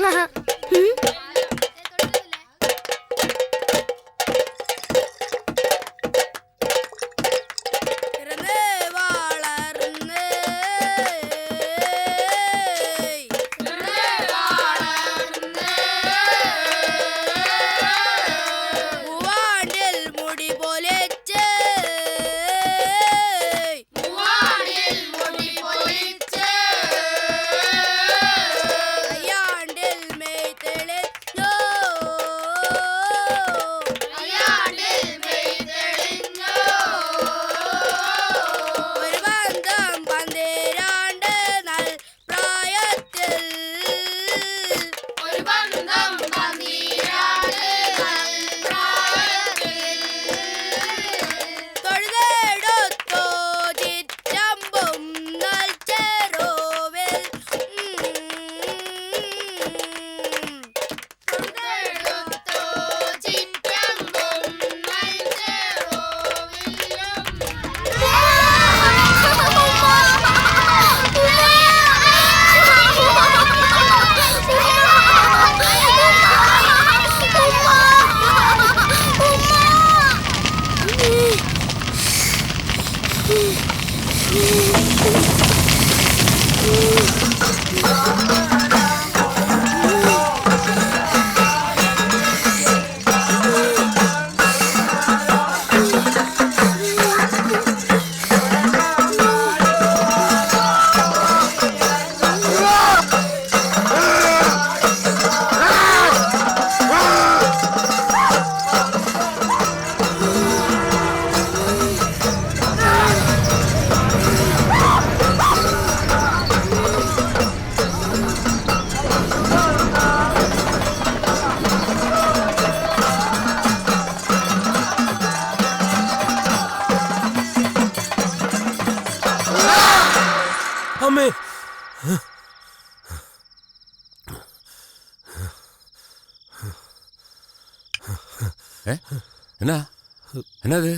那是 என்ன? என்னது?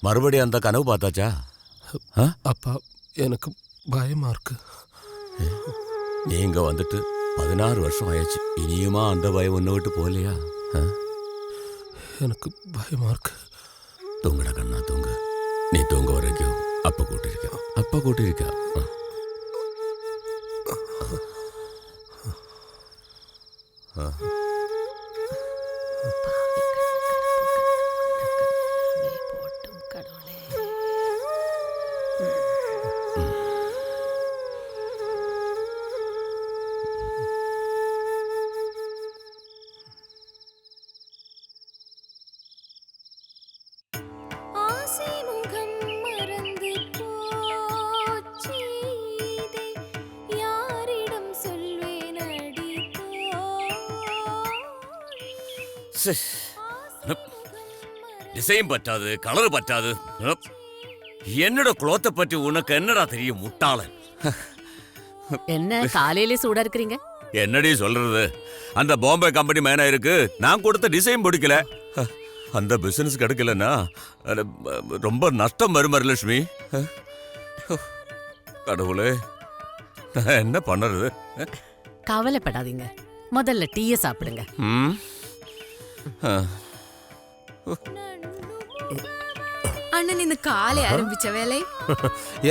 மறுபடியும் அந்த கனவு பார்த்தாச்சா? அப்பா எனக்கு பயமா இருக்கு. நீங்க வந்துட்டு பதினாறு வருஷம் ஆயாச்சு இனியுமா அந்த பயம் ஒன்று விட்டு போகலையா? எனக்கு பயமா இருக்கு. தூங்கடா கண்ணா தூங்க. நீ தூங்க வரைக்கும் அப்பா கூட்டிருக்கா. அப்பா கூட்டிருக்கா. ஆ. டிசைன் பற்றாது கலர் பற்றாது. என்னோட குளத்தை பற்றி உனக்கு என்னடா தெரியும் முட்டாளன்? என்ன காலையிலே சூடா இருக்கிறீங்க? என்னடி சொல்றது? அந்த பாம்பே கம்பெனி மேனா இருக்கு. நான் கொடுத்த டிசைன் பிடிக்கல. அந்த பிசினஸ் கிடைக்கலன்னா ரொம்ப நஷ்டம் வரும் வரலட்சுமி கடவுளே நான் என்ன பண்ணுறது? கவலைப்படாதீங்க. முதல்ல டீயை சாப்பிடுங்க. ம்? அண்ணன் இந்த காலை ஆரம்பிச்ச வேலை?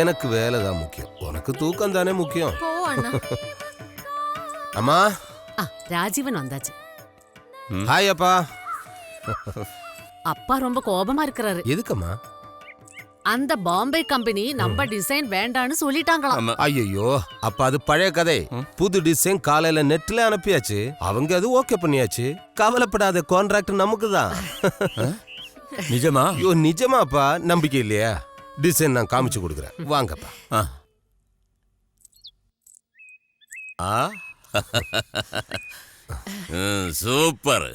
எனக்கு வேலை தான் முக்கியம். உனக்கு தூக்கம் தானே முக்கியம்? போ அண்ணா. அம்மா. ஆ ராஜீவன் வந்தாச்சு. ஹாய் அப்பா. அப்பா ரொம்ப கோபமா இருக்கிறாரு. எதுக்கம்மா? அந்த பாம்பே கம்பெனி நம்ம டிசைன் வேண்டான்னு சொல்லிட்டாங்களாம். ஐயோ அப்ப அது பழைய கதை. புது டிசைன் காலையில நெட்ல அனுப்பியாச்சு. அவங்க அது ஓகே பண்ணியாச்சு. கவலைப்படாத கான்ட்ராக்ட் நமக்கு தான் நிஜமா? ஐயோ நிஜமாப்பா. நம்பிக்கை இல்லையா? டிசைன் நான் காமிச்சு கொடுக்குறேன். வாங்கப்பா. ஆ. சூப்பர்.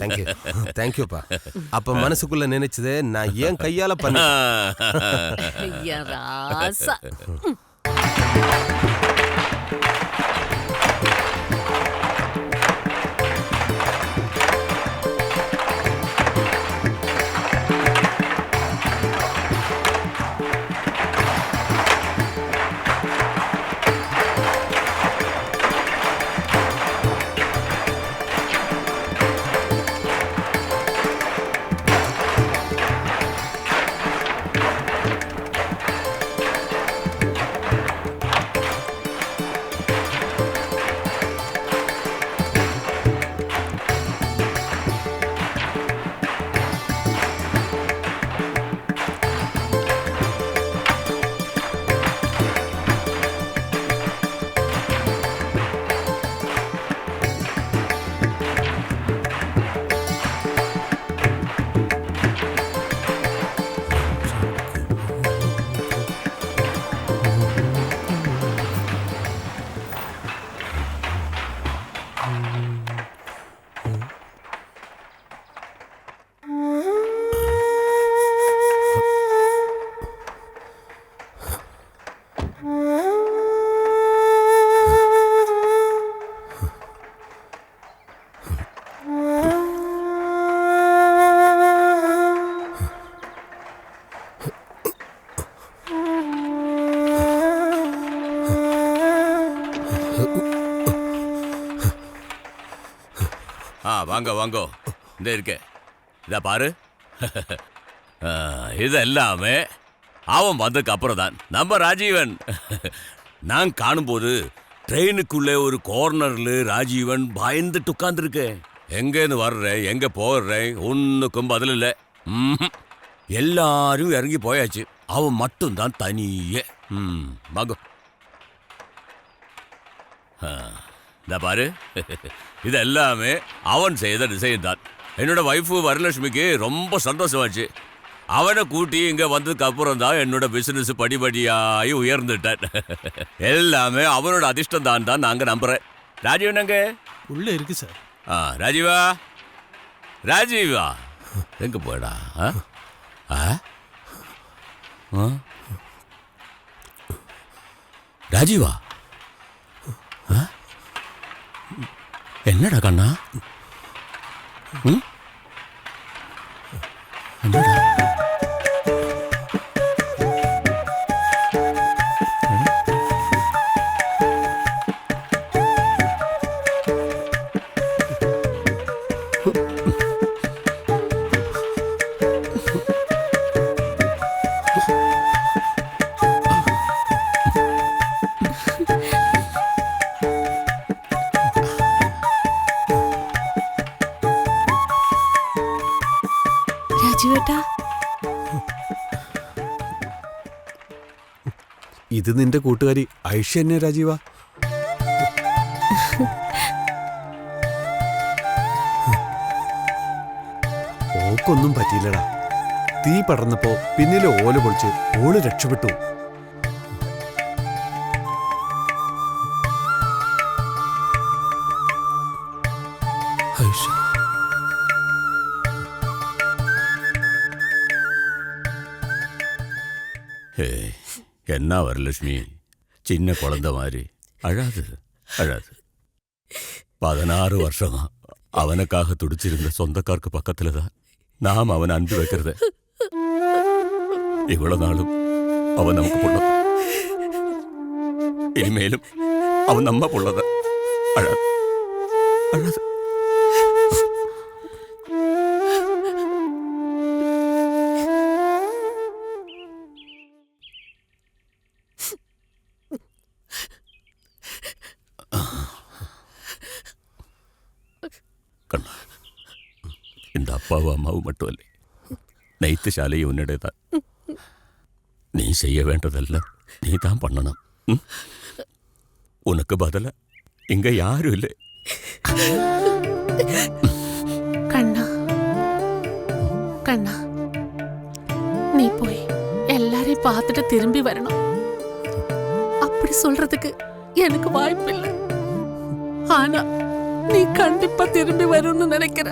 தேங்க்யூ தேங்க்யூப்பா அப்ப மனசுக்குள்ள நினைச்சது நான் ஏன் கையால பண்ண ராசா Mm. வாங்க வாங்கோ. இந்த இருக்கே. இதை பாரு. ஆ, இது எல்லாமே அவன் வந்ததுக்கு அப்புறம் தான் நம்ம ராஜீவன். நான் காணும்போது ட்ரெயினுக்குள்ளே ஒரு கோர்னரில் ராஜீவன் பயந்துட்டு உட்காந்துருக்கேன் எங்கேருந்து வர்றேன் எங்கே போடுறேன் ஒன்றுக்கும் பதில் இல்லை. ம்ஹும். எல்லாரும் இறங்கி போயாச்சு. அவன் மட்டும்தான் தனியே. ம் வாங்கோ. இந்த பாரு. இது எல்லாமே அவன் செய்த டிசைன் தான். என்னோட ஒய்ஃபு வரலட்சுமிக்கு ரொம்ப சந்தோஷமாச்சு. அவனை கூட்டி இங்க வந்ததுக்கு அப்புறம் தான் என்னோட பிசினஸ் படிப்படியாகி உயர்ந்துட்டேன். எல்லாமே அவனோட அதிர்ஷ்டம் தான் தான் நாங்க நம்புறேன். ராஜீவன் எங்க உள்ள இருக்கு சார். ஆ ராஜீவா? ராஜீவா? எங்க? ஆ? ஆ? ராஜீவா? என்னடா கண்ணா ம்? என்னடா ഇത് നിന്റെ കൂട്ടുകാരി ഐഷ തന്നെ രാജീവ? ഓക്കൊന്നും പറ്റിയില്ലടാ. തീ പടർന്നപ്പോ പിന്നിലെ ഓല പൊളിച്ച് ഓൾ രക്ഷപ്പെട്ടു. என்ன வரலட்சுமி சின்ன குழந்தை மாதிரி அழாது அழாது பதினாறு வருஷமா அவனுக்காக துடிச்சிருந்த சொந்தக்காருக்கு பக்கத்துல தான் நாம் அவன் அன்பு வைக்கிறத இவ்வளவு நாளும் அவன் நமக்கு புள்ளத இனிமேலும் அவன் நம்ம புள்ளத அழாது அழாது அம்மாவும் மட்டும் இல்லை நைத்து சாலையும் உன்னிடையதான் நீ செய்ய வேண்டதெல்லாம் நீ தான் பண்ணணும் உனக்கு பதில இங்க யாரும் இல்லை கண்ணா கண்ணா நீ போய் எல்லாரையும் பார்த்துட்டு திரும்பி வரணும் அப்படி சொல்றதுக்கு எனக்கு வாய்ப்பு இல்லை ஆனா நீ கண்டிப்பா திரும்பி வரும்னு நினைக்கிற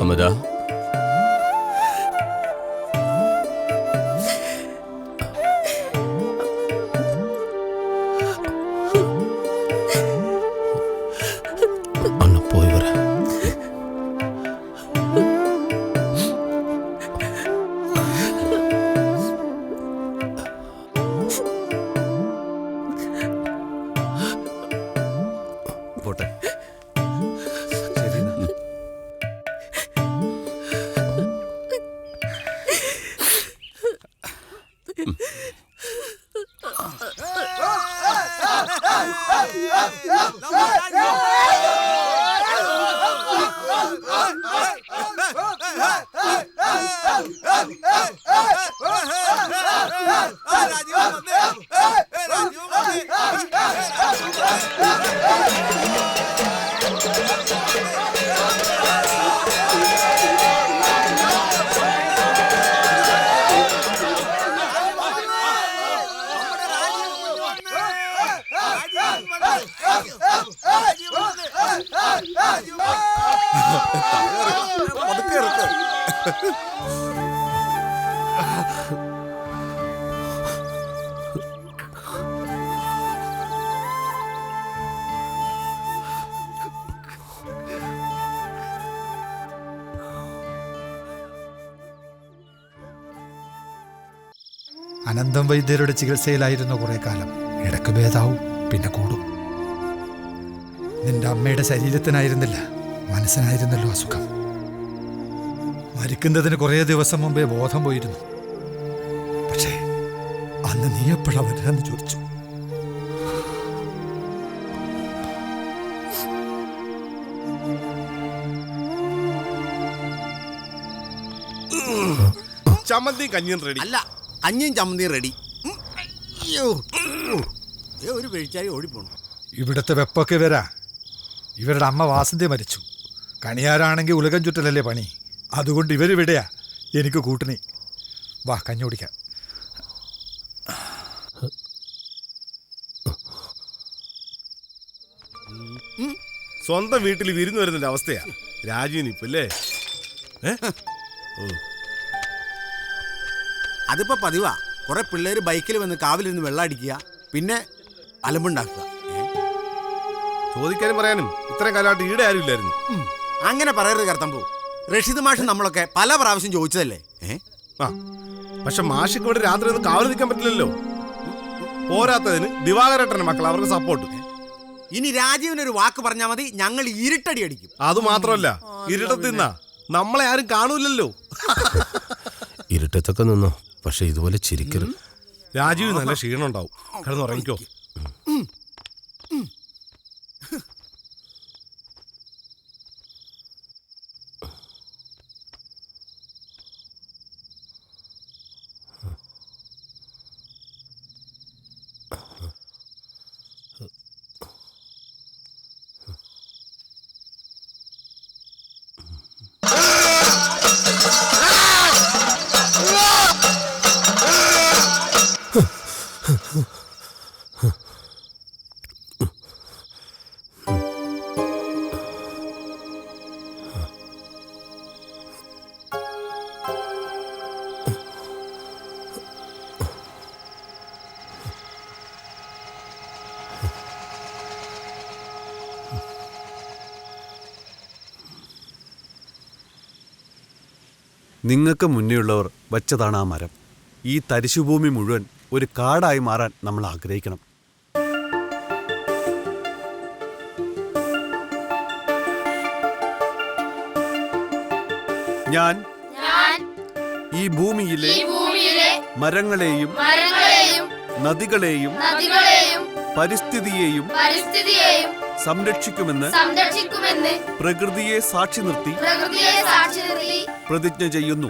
Amudha? Era de uma vez! അനന്തം വൈദ്യരുടെ ചികിത്സയിലായിരുന്നു കുറെ കാലം. ഇടയ്ക്ക് ഭേദാവും പിന്നെ കൂടും. നിന്റെ അമ്മയുടെ ശരീരത്തിനായിരുന്നില്ല മനസ്സിനായിരുന്നല്ലോ അസുഖം. മരിക്കുന്നതിന് കുറേ ദിവസം മുമ്പേ ബോധം പോയിരുന്നു. പക്ഷേ അന്ന് നീ എപ്പോഴാ വരാന്ന് ചോദിച്ചു. ചമ്മന്തി കഞ്ഞിയും റെഡി അല്ല കഞ്ഞിയും ചമ്മന്തിയും റെഡി അയ്യോ. ഒരു വെഴിച്ചായി ഓടിപ്പോണു ഇവിടുത്തെ വെപ്പൊക്കെ വരാ. ഇവരുടെ അമ്മ വാസന്തി മരിച്ചു. കണിയാരാണെങ്കിൽ ഉലകം ചുറ്റലല്ലേ പണി? അതുകൊണ്ട് ഇവരിവിടെയാ എനിക്ക് കൂട്ടിനി. വാ കഞ്ഞി കുടിക്കാം. സ്വന്തം വീട്ടിൽ വിരുന്ന് വരുന്നതിന്റെ അവസ്ഥയാ. രാജുവിന് ഇപ്പൊ അല്ലേ? അതിപ്പോ പതിവാ. കുറെ പിള്ളേര് ബൈക്കിൽ വന്ന് കാവിലിരുന്ന് വെള്ളം അടിക്കുക പിന്നെ അലമ്പുണ്ടാക്കുക. ഏ? ചോദിക്കാനും പറയാനും ഇത്രയും കാലമായിട്ട് ഈടെ ആരും ഇല്ലായിരുന്നു. അങ്ങനെ പറയരുത് കർത്തമ്പു. റഷീദ് മാഷ് നമ്മളൊക്കെ പല പ്രാവശ്യം ചോദിച്ചതല്ലേ? ഏ? ആ പക്ഷെ മാഷിക്ക് ഇവിടെ രാത്രി ഒന്ന് കാവൽ നിൽക്കാൻ പറ്റില്ലല്ലോ. പോരാത്തതിന് ദിവാകരേട്ടന്റെ മക്കൾ അവർക്ക് സപ്പോർട്ട് ഇനി രാജീവിന് ഒരു വാക്ക് പറഞ്ഞാൽ മതി ഞങ്ങൾ ഇരുട്ടടി അടിക്കും. അത് മാത്രമല്ല ഇരുട്ടത്തിന്ന നിന്നാ നമ്മളെ ആരും കാണൂലല്ലോ ഇരുട്ടത്തൊക്കെ നിന്നോ പക്ഷെ ഇതുപോലെ ചിരിക്കരുത്. രാജീവ് നല്ല ക്ഷീണം ഉണ്ടാവും. കിടന്ന് നിങ്ങൾക്ക് മുന്നെയുള്ളവർ വച്ചതാണ് ആ മരം. ഈ തരിശുഭൂമി മുഴുവൻ ഒരു കാടായി മാറാൻ നമ്മൾ ആഗ്രഹിക്കണം. ഞാൻ ഈ ഭൂമിയിലെ മരങ്ങളെയും നദികളെയും പരിസ്ഥിതിയെയും സംരക്ഷിക്കുമെന്ന് സംരക്ഷിക്കുമെന്ന് പ്രകൃതിയെ സാക്ഷി നിർത്തി പ്രകൃതിയെ സാക്ഷി നിർത്തി പ്രതിജ്ഞ ചെയ്യുന്നു.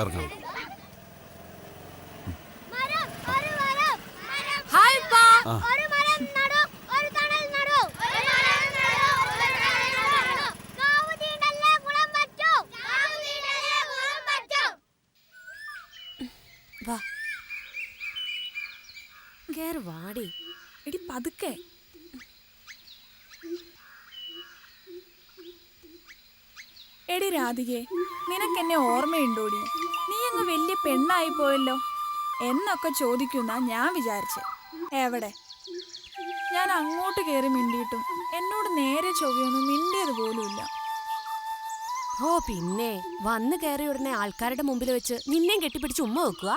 ഇറങ്ങാം. ആ. വാടി. എടി പതുക്കെ. എടി രാധികെ നിനക്കെന്നെ ഓർമ്മയുണ്ടോടി? നീ അങ്ങ് വലിയ പെണ്ണായി പോയല്ലോ. എന്നൊക്കെ ചോദിക്കുന്ന ഞാൻ വിചാരിച്ചെ. എവിടെ? ഞാൻ അങ്ങോട്ട് കയറി മിണ്ടിയിട്ടും എന്നോട് നേരെ ചൊവ്വയൊന്നും മിണ്ടിയത് പോലുമില്ല. ഓ പിന്നെ. വന്നു കയറിയ ഉടനെ ആൾക്കാരുടെ മുമ്പിൽ വെച്ച് നിന്നെയും കെട്ടിപ്പിടിച്ച് ഉമ്മ വെക്കുക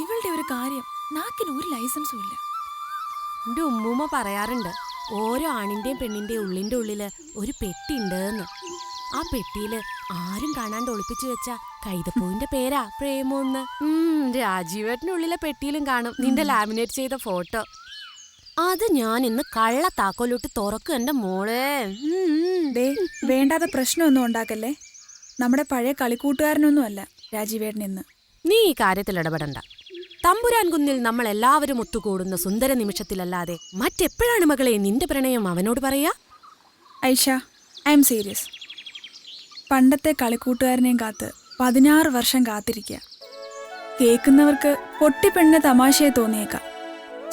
ഇവളുടെ ഒരു കാര്യം നാക്കിന് ഒരു ലൈസൻസും ഇല്ല. എന്റെ ഉമ്മൂമ്മ പറയാറുണ്ട് ഓരോ ആണിന്റെയും പെണ്ണിന്റെയും ഉള്ളിന്റെ ഉള്ളിൽ ഒരു പെട്ടി ഉണ്ടെന്ന് ആ പെട്ടിയിൽ ആരും കാണാണ്ട് ഒളിപ്പിച്ചു വെച്ച കൈതപ്പൂവിന്റെ പേരാ പ്രേമോന്ന്. ഉള്ളിലെ പെട്ടിയിലും കാണും. നിന്റെ ലാമിനേറ്റ് ചെയ്ത ഫോട്ടോ. അത് ഞാൻ ഇന്ന് കള്ള താക്കോലിട്ട് തുറക്കും എന്റെ മോളെ. വേണ്ടാതെ പ്രശ്നമൊന്നും ഉണ്ടാക്കല്ലേ? നമ്മുടെ പഴയ കളിക്കൂട്ടുകാരനൊന്നുമല്ല രാജീവേട്ടൻ ഇന്ന്. നീ ഈ കാര്യത്തിൽ ഇടപെടണ്ട. തമ്പുരാൻ കുന്നിൽ നമ്മൾ എല്ലാവരും ഒത്തുകൂടുന്ന സുന്ദര നിമിഷത്തിലല്ലാതെ മറ്റെപ്പോഴാണ് മകളെ നിന്റെ പ്രണയം അവനോട് പറയാ? Aisha I am serious. പണ്ടത്തെ കളിക്കൂട്ടുകാരനെയും കാത്ത് പതിനാറ് വർഷം കാത്തിരിക്കുക കേൾക്കുന്നവർക്ക് പൊട്ടിപ്പെണ്ണ തമാശയെ തോന്നിയേക്കാം.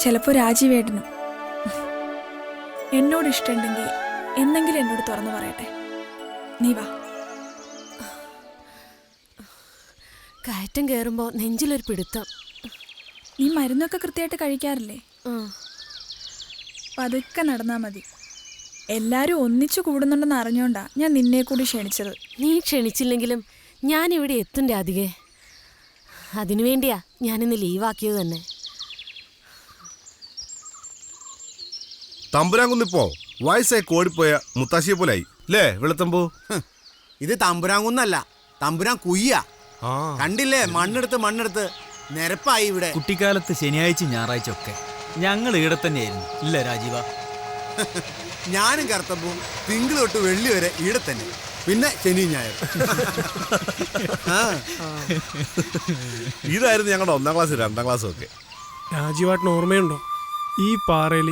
ചിലപ്പോൾ രാജീവേട്ടനും. എന്നോട് ഇഷ്ടമുണ്ടെങ്കിൽ എന്നെങ്കിലും എന്നോട് തുറന്നു പറയട്ടെ. നീ വാ. കയറ്റം കയറുമ്പോൾ നെഞ്ചിലൊരു പിടുത്തം. നീ മരുന്നൊക്കെ കൃത്യമായിട്ട് കഴിക്കാറില്ലേ? പതുക്കെ നടന്നാൽ മതി. എല്ലാരും ഒന്നിച്ചു കൂടുന്നുണ്ടെന്ന് അറിഞ്ഞോണ്ടാ ഞാൻ നിന്നെ കൂടി ക്ഷണിച്ചത്. നീ ക്ഷണിച്ചില്ലെങ്കിലും ഞാൻ ഇവിടെ എത്തും രാധികെ. അതിനു വേണ്ടിയാ ഞാനിന്ന് ലീവാക്കിയത് തന്നെ. തമ്പുരാങ്കുന്നിപ്പോ വയസ്സായി കോടിപ്പോയ മുത്താശിയെ പോലായി. അല്ലേ വെളുത്തമ്പൂ? ഇത് തമ്പുരാങ്കുന്നല്ല തമ്പുരാൻ കുയ്യ. കണ്ടില്ലേ മണ്ണെടുത്ത് മണ്ണെടുത്ത് നിരപ്പായി ഇവിടെ. കുട്ടിക്കാലത്ത് ശനിയാഴ്ച ഞായറാഴ്ച ഒക്കെ ഞങ്ങൾ ഇവിടെ തന്നെയായിരുന്നു. ഇല്ല രാജീവ. ഞാനും കറുത്തപ്പവും തിങ്കൾ തൊട്ട് വെള്ളി വരെ ഈടെ തന്നെ. പിന്നെ ശനി ഞായർ ആ. ഇതായിരുന്നു ഞങ്ങളുടെ ഒന്നാം ക്ലാസ് രണ്ടാം ക്ലാസ് ഒക്കെ. രാജീവാട്ടിന് ഓർമ്മയുണ്ടോ? ഈ പാറയിൽ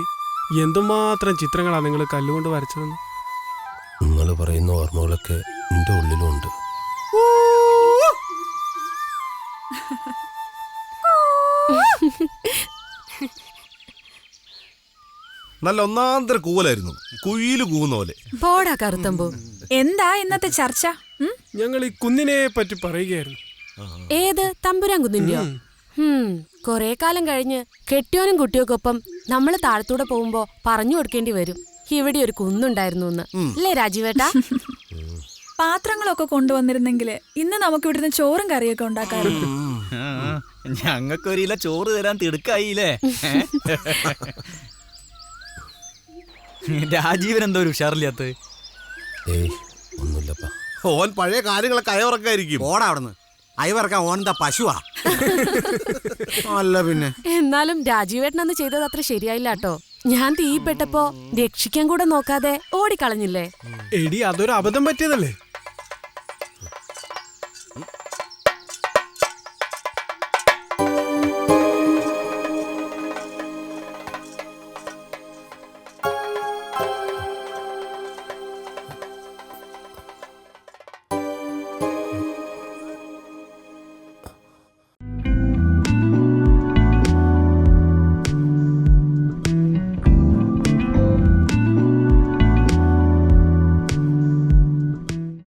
എന്തുമാത്രം ചിത്രങ്ങളാണ് നിങ്ങൾ കല്ലുകൊണ്ട് വരച്ചതെന്ന്? നിങ്ങൾ പറയുന്ന ഓർമ്മകളൊക്കെ എന്റെ ഉള്ളിലുണ്ട്. നല്ല ഒന്നാന്തര കൂവലായിരുന്നു. കുയിൽ കൂവുന്ന പോലെ. പോടാ കറുത്തമ്പോ. എന്താ ഇന്നത്തെ ചർച്ച? ഉം? ഞങ്ങൾ ഈ കുന്നിനെ പറ്റി പറയുകയായിരുന്നു. ഏത്? തമ്പുരാൻ കുന്നിന്റെയോ? ഹും കൊറേ കാലം കഴിഞ്ഞ് കെട്ടിയോനും കുട്ടിയോക്കൊപ്പം നമ്മൾ താഴത്തൂടെ പോകുമ്പോ പറഞ്ഞു കൊടുക്കേണ്ടി വരും. ഇവിടെ ഒരു കുന്നുണ്ടായിരുന്നു എന്ന്. അല്ലേ രാജീവേട്ടാ? പാത്രങ്ങളൊക്കെ കൊണ്ടുവന്നിരുന്നെങ്കിൽ ഇന്ന് നമുക്ക് ഇവിടുന്ന് ചോറും കറിയൊക്കെ ഉണ്ടാക്കാറുണ്ട് ഞങ്ങൾക്കൊരില ചോറ് തരാൻ തിടുക്കായില്ലേ? രാജീവൻ എന്തോ ഒരു ഉഷാറില്ലാത്ത. ഏയ് ഒന്നുമില്ലപ്പാ. ഓൻ പഴയ കാര്യങ്ങളൊക്കെ അയവറക്കായിരിക്കും. ഓടാ അവിടുന്ന്. അയവറക്കാൻ ഓനെന്താ പശുവാ? അല്ല പിന്നെ. എന്നാലും രാജീവേട്ടൻ അന്ന് ചെയ്തത് അത്ര ശരിയായില്ല കേട്ടോ. ഞാൻ തീപ്പെട്ടപ്പോ രക്ഷിക്കാൻ കൂടെ നോക്കാതെ ഓടിക്കളഞ്ഞില്ലേ? എടി അതൊരു അബദ്ധം പറ്റിയതല്ലേ?